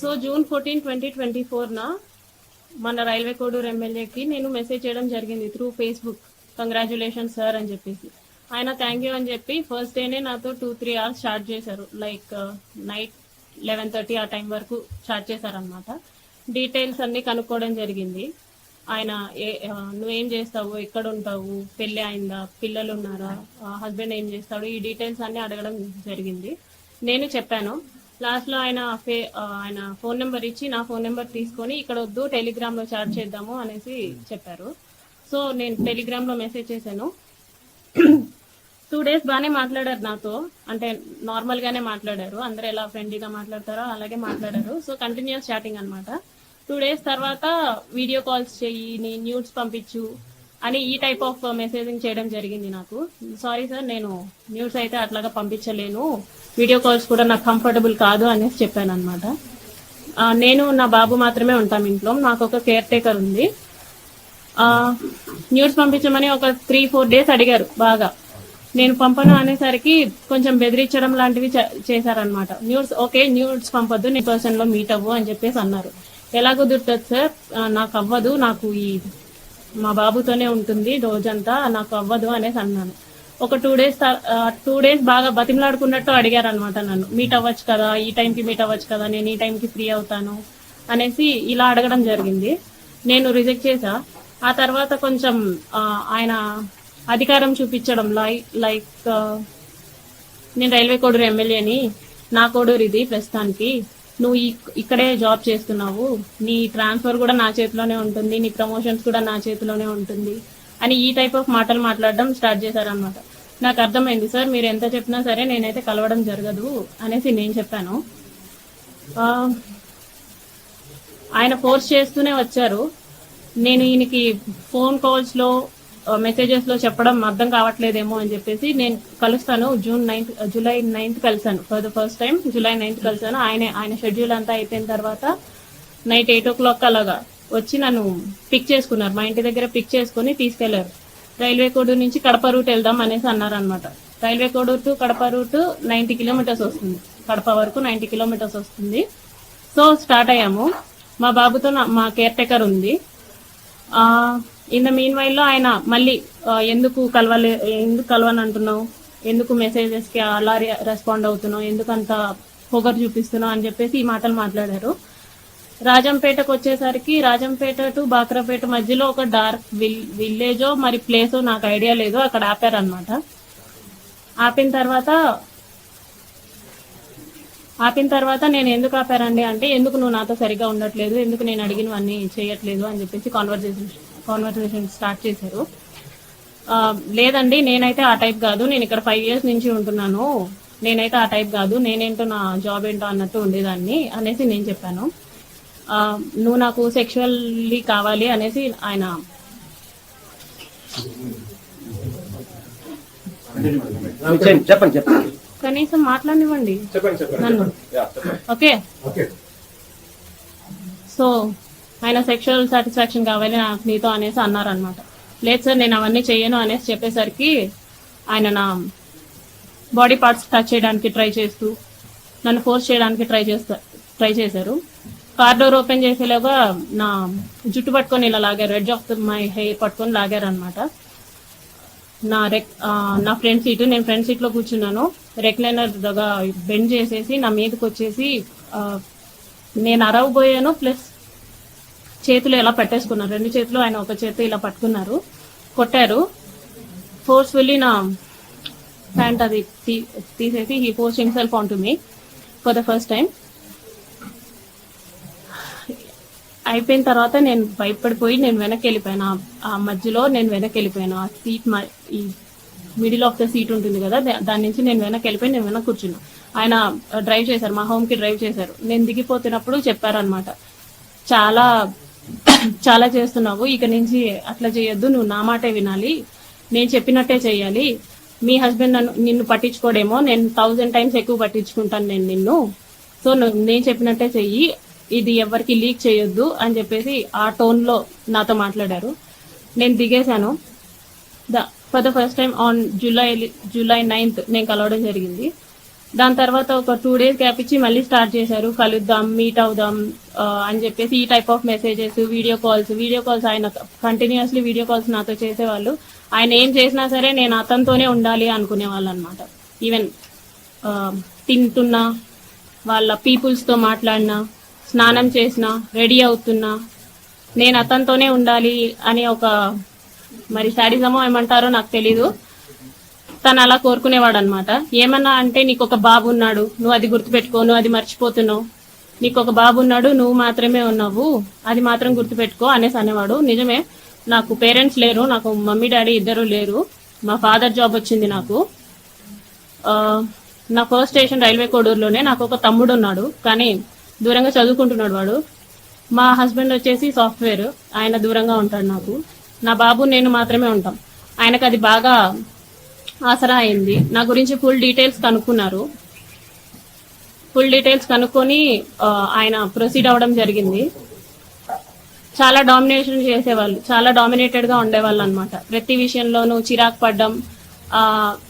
So June fourteen twenty twenty ఫోర్న మన railway Koduru ఎమ్మెల్యేకి నేను మెసేజ్ చేయడం జరిగింది త్రూ ఫేస్బుక్ కంగ్రాచులేషన్ సార్ అని చెప్పేసి. ఆయన థ్యాంక్ యూ అని చెప్పి ఫస్ట్ డేనే నాతో టూ త్రీ అవర్స్ స్టార్ట్ చేశారు. లైక్ నైట్ లెవెన్ థర్టీ ఆ టైం వరకు స్టార్ట్ చేశారనమాట డీటెయిల్స్ అన్ని కనుక్కోవడం జరిగింది. ఆయన ఏ నువ్వేం చేస్తావు? ఎక్కడ ఉంటావు? పెళ్ళి అయిందా? పిల్లలు ఉన్నారా హస్బెండ్ ఏం చేస్తాడు? ఈ డీటెయిల్స్ అన్ని అడగడం జరిగింది. నేను చెప్పాను లాస్ట్లో ఆయన ఫే ఆయన ఫోన్ నెంబర్ ఇచ్చి నా ఫోన్ నెంబర్ తీసుకొని ఇక్కడ వద్దు టెలిగ్రామ్లో చాట్ చేద్దాము అనేసి చెప్పారు. సో నేను టెలిగ్రామ్లో మెసేజ్ చేశాను. టూ డేస్ బాగానే మాట్లాడారు నాతో. అంటే నార్మల్ గానే మాట్లాడారు. అందరూ ఎలా ఫ్రెండ్లీగా మాట్లాడతారో అలాగే మాట్లాడారు. సో కంటిన్యూస్ చాటింగ్ అనమాట టూ డేస్ తర్వాత వీడియో కాల్స్ చెయ్యి నీ న్యూడ్స్ పంపించు అని ఈ టైప్ ఆఫ్ మెసేజింగ్ చేయడం జరిగింది నాకు. సారీ సార్ నేను న్యూస్ అయితే అట్లాగా పంపించలేను. వీడియో కాల్స్ కూడా నాకు కంఫర్టబుల్ కాదు అనేసి చెప్పాను అనమాట నేను నా బాబు మాత్రమే ఉంటాం ఇంట్లో. నాకు ఒక కేర్ టేకర్ ఉంది. న్యూస్ పంపించమని ఒక త్రీ ఫోర్ డేస్ అడిగారు బాగా. నేను పంపను అనేసరికి కొంచెం బెదిరించడం లాంటివి చే- చేశారనమాట న్యూస్ ఓకే న్యూస్ పంపొద్దు నీ పర్సన్లో మీట్ అవ్వు అని చెప్పేసి అన్నారు. ఎలా కుదురుతుంది సార్? నాకు అవ్వదు నాకు ఈ మా బాబుతోనే ఉంటుంది రోజంతా నాకు అవ్వదు అనేసి అన్నాను. ఒక టూ డేస్ టూ డేస్ బాగా బతిమలాడుకున్నట్టు అడిగారు అనమాట నన్ను. మీట్ అవ్వచ్చు కదా ఈ టైంకి మీట్ అవ్వచ్చు కదా నేను ఈ టైంకి ఫ్రీ అవుతాను అనేసి ఇలా అడగడం జరిగింది. నేను రిజెక్ట్ చేశా. ఆ తర్వాత కొంచెం ఆయన అధికారం చూపించడం లైక్ లైక్ నేను రైల్వే కోడూరు ఎమ్మెల్యేని నా కోడూరు ఇది ప్రస్తుతానికి. నువ్వు ఇక్కడే జాబ్ చేస్తున్నావు. నీ ట్రాన్స్ఫర్ కూడా నా చేతిలోనే ఉంటుంది. నీ ప్రమోషన్స్ కూడా నా చేతిలోనే ఉంటుంది. అని ఈ టైప్ ఆఫ్ మాటలు మాట్లాడడం స్టార్ట్ చేశారనమాట నాకు అర్థమైంది సార్ మీరు ఎంత చెప్పినా సరే నేనైతే కలవడం జరగదు అనేసి నేను చెప్పాను. ఆయన ఫోర్స్ చేస్తూనే వచ్చారు. నేను ఈయనకి ఫోన్ కాల్స్లో మెసేజెస్లో చెప్పడం అర్థం కావట్లేదేమో అని చెప్పేసి నేను కలుస్తాను. June ninth July ninth కలిసాను for the first time July ninth కలిసాను ఆయన ఆయన షెడ్యూల్ అంతా అయిపోయిన తర్వాత నైట్ ఎయిట్ ఓ క్లాక్ అలాగా. వచ్చి నన్ను పిక్ చేసుకున్నారు. మా ఇంటి దగ్గర పిక్ చేసుకుని తీసుకెళ్ళారు. రైల్వే కోడూరు నుంచి కడప రూట్ వెళ్దాం అనేసి అన్నారు అనమాట railway Koduru to Kadapa route ninety kilometres వస్తుంది. కడప వరకు నైన్టీ కిలోమీటర్స్ వస్తుంది. సో స్టార్ట్ అయ్యాము. మా బాబుతో నా- మా కేర్ టేకర్ ఉంది ఇన్ ద మీన్ వైల్లో ఆయన మళ్ళీ ఎందుకు కలవలే ఎందుకు కలవని అంటున్నావు ఎందుకు మెసేజెస్కి అలా రెస్పాండ్ అవుతున్నావు? ఎందుకు అంత పొగరు చూపిస్తున్నావు? అని చెప్పేసి ఈ మాటలు మాట్లాడారు. రాజంపేటకు వచ్చేసరికి రాజంపేట టు బాక్రాపేట మధ్యలో ఒక డార్క్ విల్ విల్లేజో మరి ప్లేసో నాకు ఐడియా లేదు. అక్కడ ఆపారనమాట ఆపిన తర్వాత ఆపిన తర్వాత నేను ఎందుకు ఆపారండి అంటే ఎందుకు నువ్వు నాతో సరిగా ఉండట్లేదు ఎందుకు నేను అడిగినవన్నీ చేయట్లేదు అని చెప్పేసి కాన్వర్జేషన్ కాన్వర్జేషన్ స్టార్ట్ చేశారు. లేదండి నేనైతే ఆ టైప్ కాదు. నేను ఇక్కడ ఫైవ్ ఇయర్స్ నుంచి ఉంటున్నాను. నేనైతే ఆ టైప్ కాదు. నేనేంటో నా జాబ్ ఏంటో అన్నట్టు ఉండేదాన్ని అనేసి నేను చెప్పాను. నువ్వు నాకు సెక్షువల్లీ కావాలి అనేసి ఆయన చెప్పండి చెప్పండి చెప్పండి. కనీసం మాట్లాడినివ్వండి నన్ను. ఓకే? ఓకే. సో ఆయన సెక్షువల్ సాటిస్ఫాక్షన్ కావాలి నాకు నీతో అనేసి అన్నారనమాట లేదు సార్ నేను అవన్నీ చెయ్యను అనేసి చెప్పేసరికి ఆయన నా బాడీ పార్ట్స్ టచ్ చేయడానికి ట్రై చేస్తూ నన్ను ఫోర్స్ చేయడానికి ట్రై చేస్తా ట్రై చేశారు. కార్ డోర్ ఓపెన్ చేసేలాగా నా జుట్టు పట్టుకొని ఇలా లాగారు. రెడ్ ఆఫ్ మై హెయిర్ పట్టుకొని లాగారు అనమాట నా రెక్ నా ఫ్రంట్ సీట్ నేను ఫ్రంట్ సీట్లో కూర్చున్నాను. రెక్లైనర్ దగ్గర బెండ్ చేసేసి నా మీదకి వచ్చేసి నేను అరవబోయాను ప్లస్ చేతులు ఇలా పెట్టేసుకున్నారు. రెండు చేతులు ఆయన ఒక చేతి ఇలా పట్టుకున్నారు. కొట్టారు. ఫోర్స్ఫుల్లీ నా ప్యాంట్ అది తీ- తీసేసి he force himself on to me for the first time అయిపోయిన తర్వాత నేను భయపడిపోయి నేను వెనక్కి వెళ్ళిపోయాను ఆ- మధ్యలో నేను వెనక్కి వెళ్ళిపోయాను ఆ సీట్ మ- ఈ మిడిల్ ఆఫ్ ద సీట్ ఉంటుంది కదా దా- దాని నుంచి నేను వెనక్కి వెళ్ళిపోయి నేను వెనక్కి కూర్చున్నా. ఆయన డ్రైవ్ చేశారు మా హోమ్కి డ్రైవ్ చేశారు. నేను దిగిపోతున్నప్పుడు చెప్పారనమాట చాలా చాలా చేస్తున్నావు ఇక నుంచి అట్లా చేయొద్దు నువ్వు నా మాటే వినాలి. నేను చెప్పినట్టే చేయాలి మీ హస్బెండ్ నన్ను నిన్ను పట్టించుకోడేమో నేను థౌజండ్ టైమ్స్ ఎక్కువ పట్టించుకుంటాను నేను నిన్ను. సో నేను చెప్పినట్టే చెయ్యి ఇది ఎవరికి లీక్ చేయొద్దు అని చెప్పేసి ఆ టోన్లో నాతో మాట్లాడారు. నేను దిగేశాను. The for the first time on July July ninth నేను కలవడం జరిగింది. దాని తర్వాత ఒక టూ డేస్ గ్యాప్ ఇచ్చి మళ్ళీ స్టార్ట్ చేశారు. కలుద్దాం మీట్ అవుదాం అని చెప్పేసి ఈ type of messages video calls video calls ఆయన కంటిన్యూస్లీ వీడియో కాల్స్ నాతో చేసేవాళ్ళు. ఆయన ఏం చేసినా సరే నేను అతనితోనే ఉండాలి అనుకునేవాళ్ళు అనమాట ఈవెన్ తింటున్నా వాళ్ళ పీపుల్స్తో మాట్లాడినా స్నానం చేసినా రెడీ అవుతున్నా నేను అతనితోనే ఉండాలి అని ఒక మరి శాడిజమో ఏమంటారో నాకు తెలీదు. తను అలా కోరుకునేవాడు అనమాట ఏమన్నా అంటే నీకు ఒక బాబు ఉన్నాడు నువ్వు అది గుర్తుపెట్టుకో నువ్వు అది మర్చిపోతున్నావు. నీకు ఒక బాబు ఉన్నాడు నువ్వు మాత్రమే ఉన్నావు అది మాత్రం గుర్తుపెట్టుకో అనేసి అనేవాడు. నిజమే నాకు పేరెంట్స్ లేరు నాకు మమ్మీ డాడీ ఇద్దరు లేరు. మా ఫాదర్ జాబ్ వచ్చింది నాకు. నా ఫస్ట్ స్టేషన్ రైల్వే కోడూరులోనే నాకు ఒక తమ్ముడు ఉన్నాడు. కానీ దూరంగా చదువుకుంటున్నాడు వాడు. మా హస్బెండ్ వచ్చేసి సాఫ్ట్వేర్. ఆయన దూరంగా ఉంటాడు నాకు. నా బాబు నేను మాత్రమే ఉంటాం. ఆయనకు అది బాగా ఆసరా అయింది. నా గురించి ఫుల్ డీటెయిల్స్ కనుక్కున్నారు. ఫుల్ డీటెయిల్స్ కనుక్కొని ఆయన ప్రొసీడ్ అవ్వడం జరిగింది. చాలా డామినేషన్ చేసేవాళ్ళు. చాలా డామినేటెడ్గా ఉండేవాళ్ళు అనమాట ప్రతి విషయంలోనూ చిరాకు పడ్డం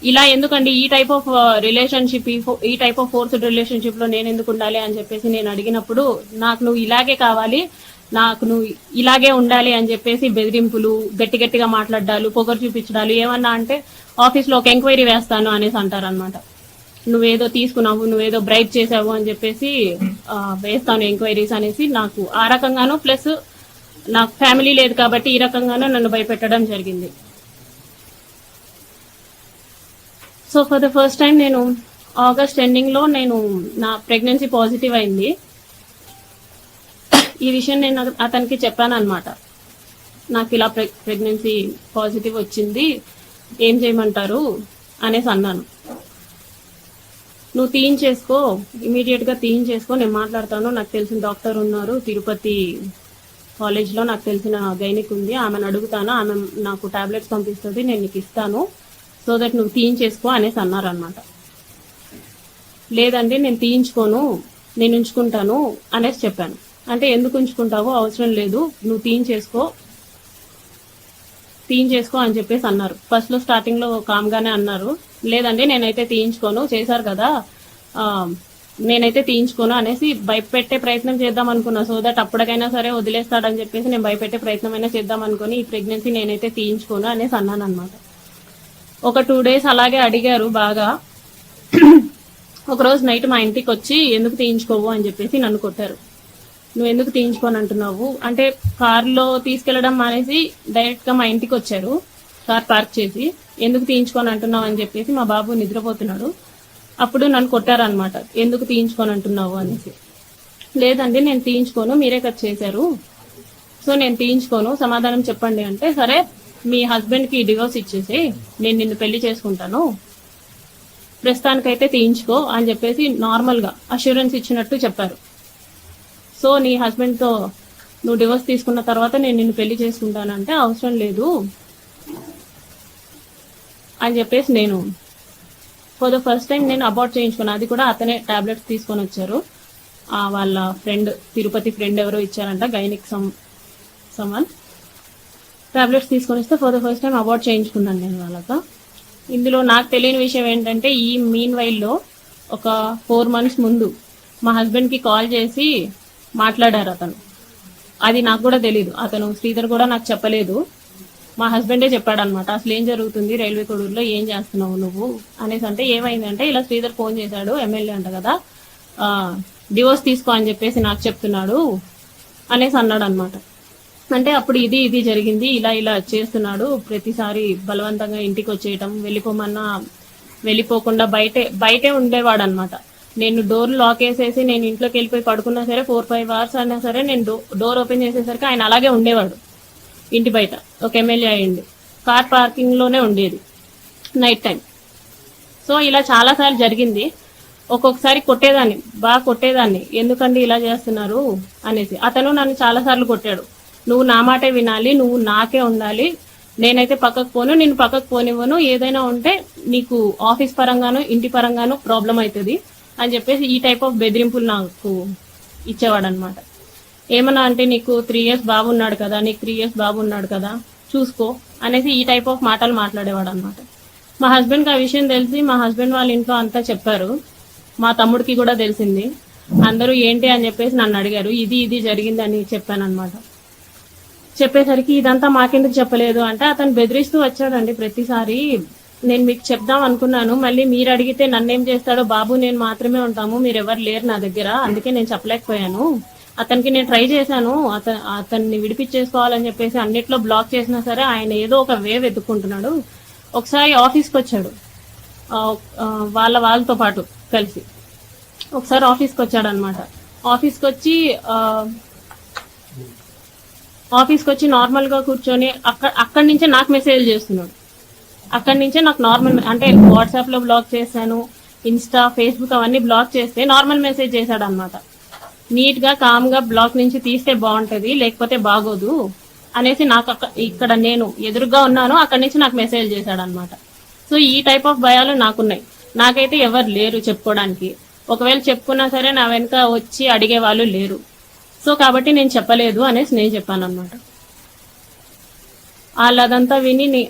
ఇలా ఎందుకండి? ఈ టైప్ ఆఫ్ రిలేషన్షిప్ ఈ టైప్ ఆఫ్ ఫోర్స్డ్ రిలేషన్షిప్లో నేను ఎందుకు ఉండాలి అని చెప్పేసి నేను అడిగినప్పుడు నాకు నువ్వు ఇలాగే కావాలి నాకు నువ్వు ఇలాగే ఉండాలి అని చెప్పేసి బెదిరింపులు గట్టి గట్టిగా మాట్లాడాలు పొగరు చూపించడాలు ఏమన్నా అంటే ఆఫీస్లో ఒక ఎంక్వైరీ వేస్తాను అనేసి అంటారు అనమాట నువ్వేదో తీసుకున్నావు నువ్వేదో బ్రైట్ చేసావు అని చెప్పేసి వేస్తాను ఎంక్వైరీస్ అనేసి నాకు ఆ రకంగాను ప్లస్ నాకు ఫ్యామిలీ లేదు కాబట్టి ఈ రకంగానూ నన్ను భయపెట్టడం జరిగింది. So for the first time నేను ఆగస్ట్ ఎండింగ్లో నేను నా ప్రెగ్నెన్సీ పాజిటివ్ అయింది. ఈ విషయం నేను అతనికి చెప్పాను అనమాట నాకు ఇలా ప్రెగ్నెన్సీ పాజిటివ్ వచ్చింది ఏం చేయమంటారు అనేసి అన్నాను. నువ్వు తీయించేసుకో ఇమీడియట్గా తీయించేసుకో నేను మాట్లాడతాను నాకు తెలిసిన డాక్టర్ ఉన్నారు తిరుపతి కాలేజ్లో నాకు తెలిసిన గైనిక్ ఉంది ఆమెను అడుగుతాను ఆమె నాకు టాబ్లెట్స్ పంపిస్తుంది నేను నీకు ఇస్తాను. సో దట్ నువ్వు తీయించేసుకో అనేసి అన్నారు అనమాట లేదండి నేను తీయించుకోను నేను ఉంచుకుంటాను అనేసి చెప్పాను. అంటే ఎందుకు ఉంచుకుంటావో అవసరం లేదు నువ్వు తీయించేసుకో తీయించేసుకో అని చెప్పేసి అన్నారు. ఫస్ట్లో స్టార్టింగ్లో అన్నారు. లేదండి నేనైతే తీయించుకోను చేశారు కదా నేనైతే తీయించుకోను అనేసి భయపెట్టే ప్రయత్నం చేద్దాం అనుకున్నా. సో దట్ అప్పటికైనా సరే వదిలేస్తాడని చెప్పేసి నేను భయపెట్టే ప్రయత్నం అయినా చేద్దాం అనుకుని ఈ ప్రెగ్నెన్సీ నేనైతే తీయించుకోను అనేసి అన్నాను అనమాట ఒక టూ డేస్ అలాగే అడిగారు బాగా. ఒక రోజు నైట్ మా ఇంటికి వచ్చి ఎందుకు తీయించుకోవు? అని చెప్పేసి నన్ను కొట్టారు. నువ్వు ఎందుకు తీయించుకొని అంటున్నావు? అంటే కార్లో తీసుకెళ్ళడం మానేసి డైరెక్ట్గా మా ఇంటికి వచ్చారు. కార్ పార్క్ చేసి ఎందుకు తీయించుకొని అంటున్నావు? అని చెప్పేసి మా బాబు నిద్రపోతున్నాడు. అప్పుడు నన్ను కొట్టారనమాట ఎందుకు తీయించుకొని అంటున్నావు? అనేసి. లేదండి నేను తీయించుకోను మీరే కట్ చేశారు. సో నేను తీయించుకోను సమాధానం చెప్పండి. అంటే సరే మీ హస్బెండ్కి డివోర్స్ ఇచ్చేసి నేను నిన్ను పెళ్ళి చేసుకుంటాను. ప్రస్తుతానికైతే తీయించుకో అని చెప్పేసి నార్మల్గా అష్యూరెన్స్ ఇచ్చినట్టు చెప్పారు. సో నీ హస్బెండ్తో నువ్వు డివోర్స్ తీసుకున్న తర్వాత నేను నిన్ను పెళ్ళి చేసుకుంటానంటే అవసరం లేదు అని చెప్పేసి నేను ఫర్ ద ఫస్ట్ టైం నేను అబార్ట్ చేయించుకున్నాను అది కూడా అతనే టాబ్లెట్స్ తీసుకొని వచ్చారు. వాళ్ళ ఫ్రెండ్ తిరుపతి ఫ్రెండ్ ఎవరో ఇచ్చారంట గైనిక్ సమ్ సమ్మన్ టాబ్లెట్స్ తీసుకొని వస్తే for the first time abort చేయించుకున్నాను నేను వాళ్ళతో. ఇందులో నాకు తెలియని విషయం ఏంటంటే ఈ మీన్ వైల్లో ఒక ఫోర్ మంత్స్ ముందు మా హస్బెండ్కి కాల్ చేసి మాట్లాడారు అతను. అది నాకు కూడా తెలియదు అతను శ్రీధర్ కూడా నాకు చెప్పలేదు. మా హస్బెండే చెప్పాడు అనమాట అసలు ఏం జరుగుతుంది? రైల్వే కొడూరులో ఏం చేస్తున్నావు నువ్వు? అనేసి అంటే ఏమైందంటే ఇలా శ్రీధర్ ఫోన్ చేశాడు ఎమ్మెల్యే అంట కదా డివోర్స్ తీసుకో అని చెప్పేసి నాకు చెప్తున్నాడు అనేసి అన్నాడు అనమాట అంటే అప్పుడు ఇది ఇది జరిగింది ఇలా ఇలా చేస్తున్నాడు. ప్రతిసారి బలవంతంగా ఇంటికి వచ్చేయటం వెళ్ళిపోమన్నా వెళ్ళిపోకుండా బయటే బయటే ఉండేవాడు అనమాట నేను డోర్ లాక్ వేసేసి నేను ఇంట్లోకి వెళ్ళిపోయి పడుకున్నా సరే ఫోర్ ఫైవ్ అవర్స్ అయినా సరే నేను డోర్ ఓపెన్ చేసేసరికి ఆయన అలాగే ఉండేవాడు. ఇంటి బయట ఒక ఎమ్మెల్యే అయ్యింది కార్ పార్కింగ్లోనే ఉండేది. నైట్ టైం సో ఇలా చాలా సార్లు జరిగింది. ఒక్కొక్కసారి కొట్టేదాన్ని. బాగా కొట్టేదాన్ని. ఎందుకండి ఇలా చేస్తున్నారు అనేసి. అతను నన్ను చాలా సార్లు కొట్టాడు. నువ్వు నా మాటే వినాలి నువ్వు నాకే ఉండాలి. నేనైతే పక్కకు పోను నేను పక్కకు పోనివ్వను. ఏదైనా ఉంటే నీకు ఆఫీస్ పరంగాను ఇంటి పరంగాను ప్రాబ్లం అవుతుంది అని చెప్పేసి ఈ టైప్ ఆఫ్ బెదిరింపులు నాకు ఇచ్చేవాడు అనమాట ఏమన్నా అంటే నీకు త్రీ ఇయర్స్ బాగున్నాడు కదా నీకు త్రీ ఇయర్స్ బాగున్నాడు కదా చూసుకో అనేసి ఈ టైప్ ఆఫ్ మాటలు మాట్లాడేవాడు అనమాట మా హస్బెండ్కి ఆ విషయం తెలిసి మా హస్బెండ్ వాళ్ళ ఇంట్లో అంతా చెప్పారు. మా తమ్ముడికి కూడా తెలిసింది. అందరూ ఏంటి అని చెప్పేసి నన్ను అడిగారు. ఇది ఇది జరిగిందని చెప్పాను అనమాట చెప్పేసరికి ఇదంతా మాకెందుకు చెప్పలేదు అంటే అతను బెదిరిస్తూ వచ్చాడండి ప్రతిసారి. నేను మీకు చెప్దాం అనుకున్నాను. మళ్ళీ మీరు అడిగితే నన్నేం చేస్తాడో బాబు నేను మాత్రమే ఉంటాము. మీరు ఎవరు లేరు నా దగ్గర. అందుకే నేను చెప్పలేకపోయాను. అతనికి నేను ట్రై చేశాను. అత అతన్ని విడిపించేసుకోవాలని చెప్పేసి అన్నిట్లో బ్లాక్ చేసినా సరే ఆయన ఏదో ఒక వే వెతుక్కుంటున్నాడు. ఒకసారి ఆఫీస్కి వచ్చాడు. వాళ్ళ వాళ్ళతో పాటు కలిసి. ఒకసారి ఆఫీస్కి వచ్చాడు అనమాట ఆఫీస్కి వచ్చి ఆఫీస్కి వచ్చి నార్మల్గా కూర్చొని అక్కడ అక్కడి నుంచే నాకు మెసేజ్ చేస్తున్నాడు. అక్కడి నుంచే నాకు నార్మల్ అంటే వాట్సాప్లో బ్లాక్ చేశాను ఇన్స్టా ఫేస్బుక్ అవన్నీ బ్లాక్ చేస్తే నార్మల్ మెసేజ్ చేశాడు అనమాట నీట్గా కామ్గా బ్లాక్ నుంచి తీస్తే బాగుంటది లేకపోతే బాగోదు అనేసి నాకు ఇక్కడ నేను ఎదురుగా ఉన్నాను అక్కడి నుంచి నాకు మెసేజ్ చేశాడు అనమాట సో ఈ టైప్ ఆఫ్ భయాలు నాకున్నాయి. నాకైతే ఎవరు లేరు చెప్పుకోవడానికి. ఒకవేళ చెప్పుకున్నా సరే నా వెనుక వచ్చి అడిగే వాళ్ళు లేరు. సో కాబట్టి నేను చెప్పలేదు అనేసి నేను చెప్పాను అనమాట వాళ్ళు అదంతా విని నీ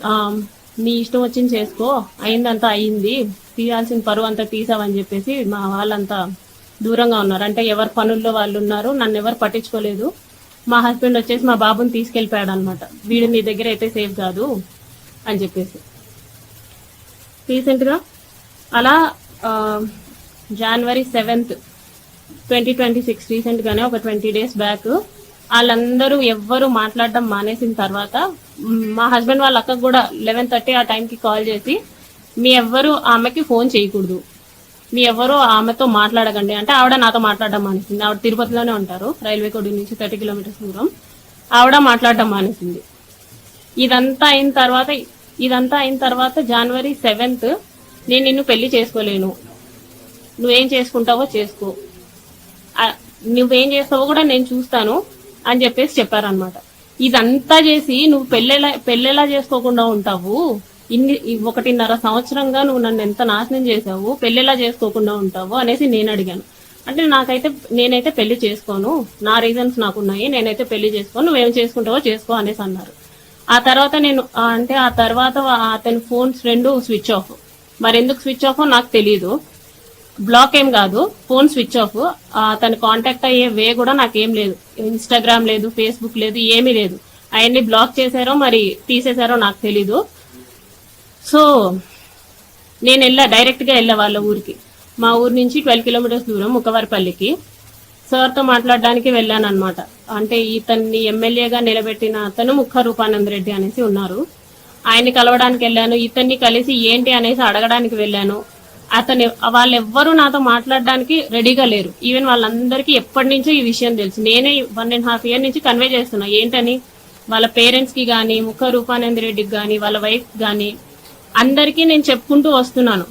నీ ఇష్టం వచ్చింది చేసుకో అయిందంతా అయింది తీయాల్సిన పరువు అంతా తీసావని చెప్పేసి మా వాళ్ళంతా దూరంగా ఉన్నారు. అంటే ఎవరి పనుల్లో వాళ్ళు ఉన్నారు నన్ను ఎవరు పట్టించుకోలేదు. మా హస్బెండ్ వచ్చేసి మా బాబుని తీసుకెళ్ళిపోయాడు అనమాట వీడు నీ దగ్గర అయితే సేఫ్ కాదు అని చెప్పేసి. రీసెంట్గా అలా January seventh twenty twenty six recent గానే ఒక ట్వంటీ డేస్ బ్యాక్ వాళ్ళందరూ ఎవ్వరు మాట్లాడడం మానేసిన తర్వాత మా హస్బెండ్ వాళ్ళ అక్కకు కూడా లెవెన్ థర్టీ ఆ టైంకి కాల్ చేసి మీ ఎవ్వరు ఆమెకి ఫోన్ చేయకూడదు. మీ ఎవరు ఆమెతో మాట్లాడకండి. అంటే ఆవిడ నాతో మాట్లాడడం మానేసింది. ఆవిడ తిరుపతిలోనే ఉంటారు రైల్వే కోడి నుంచి థర్టీ కిలోమీటర్స్ దూరం. ఆవిడ మాట్లాడడం మానేసింది. ఇదంతా అయిన తర్వాత ఇదంతా అయిన తర్వాత జనవరి సెవెంత్ నేను నిన్ను పెళ్ళి చేసుకోలేను. నువ్వేం చేసుకుంటావో చేసుకో. నువ్వేం చేస్తావో కూడా నేను చూస్తాను అని చెప్పేసి చెప్పారనమాట ఇదంతా చేసి నువ్వు పెళ్ళెలా పెళ్ళెలా చేసుకోకుండా ఉంటావు? ఇన్ని ఒకటిన్నర సంవత్సరంగా నువ్వు నన్ను ఎంత నాశనం చేసావు పెళ్ళెలా చేసుకోకుండా ఉంటావు? అనేసి నేను అడిగాను. అంటే నాకైతే నేనైతే పెళ్ళి చేసుకోను. నా రీజన్స్ నాకు ఉన్నాయి నేనైతే పెళ్ళి చేసుకోను. నువ్వేం చేసుకుంటావో చేసుకో అనేసి అన్నారు. ఆ తర్వాత నేను అంటే ఆ తర్వాత అతని ఫోన్స్ రెండు స్విచ్ ఆఫ్. మరి ఎందుకు స్విచ్ ఆఫ్ నాకు తెలియదు బ్లాక్ ఏం కాదు ఫోన్ స్విచ్ ఆఫ్. తను కాంటాక్ట్ అయ్యే వే కూడా నాకేం లేదు. ఇన్స్టాగ్రామ్ లేదు ఫేస్బుక్ లేదు ఏమీ లేదు. అవన్నీ బ్లాక్ చేశారో మరి తీసేశారో నాకు తెలీదు. సో నేను వెళ్ళా డైరెక్ట్గా వెళ్ళా వాళ్ళ ఊరికి. మా ఊరు నుంచి ట్వెల్వ్ కిలోమీటర్స్ దూరం ముఖవారిపల్లికి. సార్తో మాట్లాడడానికి వెళ్ళాను అనమాట అంటే ఇతన్ని ఎమ్మెల్యేగా నిలబెట్టిన అతను ముఖ రూపానంద రెడ్డి అనేసి ఉన్నారు. ఆయన్ని కలవడానికి వెళ్ళాను ఇతన్ని కలిసి ఏంటి అనేసి అడగడానికి వెళ్ళాను. అతను వాళ్ళెవ్వరూ నాతో మాట్లాడడానికి రెడీగా లేరు. ఈవెన్ వాళ్ళందరికీ ఎప్పటి నుంచో ఈ విషయం తెలుసు. నేనే వన్ అండ్ హాఫ్ ఇయర్ నుంచి కన్వే చేస్తున్నా. ఏంటని? వాళ్ళ పేరెంట్స్కి ముఖ రూపానంద రెడ్డికి కానీ వాళ్ళ వైఫ్ కానీ అందరికీ నేను చెప్పుకుంటూ వస్తున్నాను.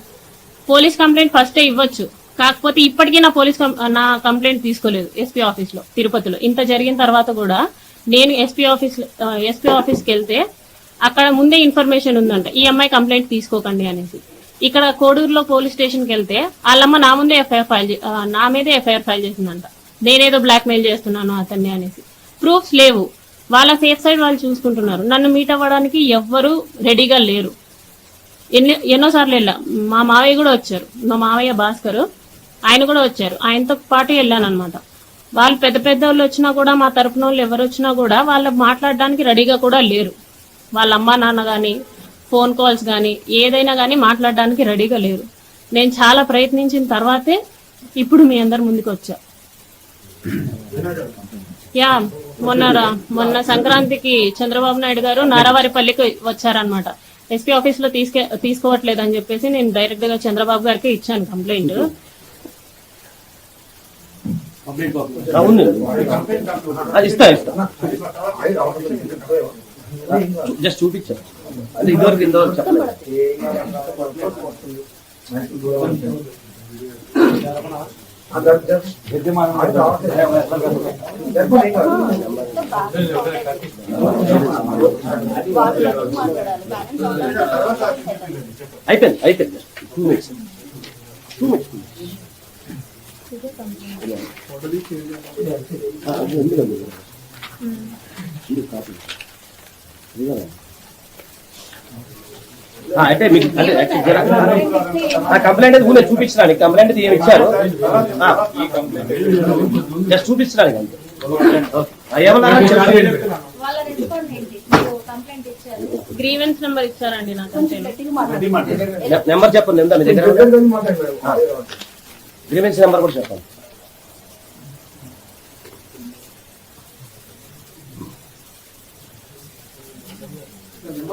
పోలీస్ కంప్లైంట్ ఫస్టే ఇవ్వచ్చు. కాకపోతే ఇప్పటికీ నా పోలీస్ నా కంప్లైంట్ తీసుకోలేదు ఎస్పీ ఆఫీస్లో తిరుపతిలో. ఇంత జరిగిన తర్వాత కూడా నేను ఎస్పీ ఆఫీస్ ఎస్పీ ఆఫీస్కి వెళ్తే అక్కడ ముందే ఇన్ఫర్మేషన్ ఉందంట. ఈ అమ్మాయి కంప్లైంట్ తీసుకోకండి అనేసి. ఇక్కడ కోడూరులో పోలీస్ స్టేషన్కి వెళ్తే వాళ్ళమ్మ నా ముందే ఎఫ్ఐఆర్ ఫైల్ చే- నా మీదే ఎఫ్ఐఆర్ ఫైల్ చేసిందంట. నేనేదో బ్లాక్మెయిల్ చేస్తున్నాను అతన్ని అనేసి. ప్రూఫ్స్ లేవు. వాళ్ళ సేఫ్ సైడ్ వాళ్ళు చూసుకుంటున్నారు. నన్ను మీట్ అవ్వడానికి ఎవ్వరూ రెడీగా లేరు. ఎన్ని ఎన్నోసార్లు వెళ్ళా. మా మావయ్య కూడా వచ్చారు. మా మావయ్య భాస్కర్ ఆయన కూడా వచ్చారు. ఆయనతో పాటు వెళ్ళాను అనమాట వాళ్ళు పెద్ద పెద్ద వాళ్ళు వచ్చినా కూడా మా తరపున వాళ్ళు ఎవరు వచ్చినా కూడా వాళ్ళు మాట్లాడడానికి రెడీగా కూడా లేరు. వాళ్ళ అమ్మా నాన్న కానీ ఫోన్ కాల్స్ కానీ ఏదైనా కానీ మాట్లాడడానికి రెడీగా లేరు. నేను చాలా ప్రయత్నించిన తర్వాతే ఇప్పుడు మీ అందరి ముందుకు వచ్చా. యా మొన్న మొన్న సంక్రాంతికి చంద్రబాబు నాయుడు గారు నారావారిపల్లికి వచ్చారనమాట ఎస్పీ ఆఫీస్లో తీసుకే తీసుకోవట్లేదు అని చెప్పేసి నేను డైరెక్ట్గా చంద్రబాబు గారికి ఇచ్చాను కంప్లైంట్. ఇస్తా ఇస్తా. జస్ట్ చూపించా అది ఇదివరకు ఇంతవరకు అయిపోయింది అయిపోయింది. టూ మినిట్స్ టూ మినిట్స్ ఆ, అంటే మీకు అంటే కంప్లైంట్ అయితే ఊనే చూపించడానికి కంప్లైంట్ అయితే ఏమి ఇచ్చారు? జస్ట్ చూపించడానికి అంతే. గ్రీవెన్స్ నెంబర్ ఇచ్చారండి నెంబర్ చెప్పండి ఎంత మీ దగ్గర? గ్రీవెన్స్ నెంబర్ కూడా చెప్పండి.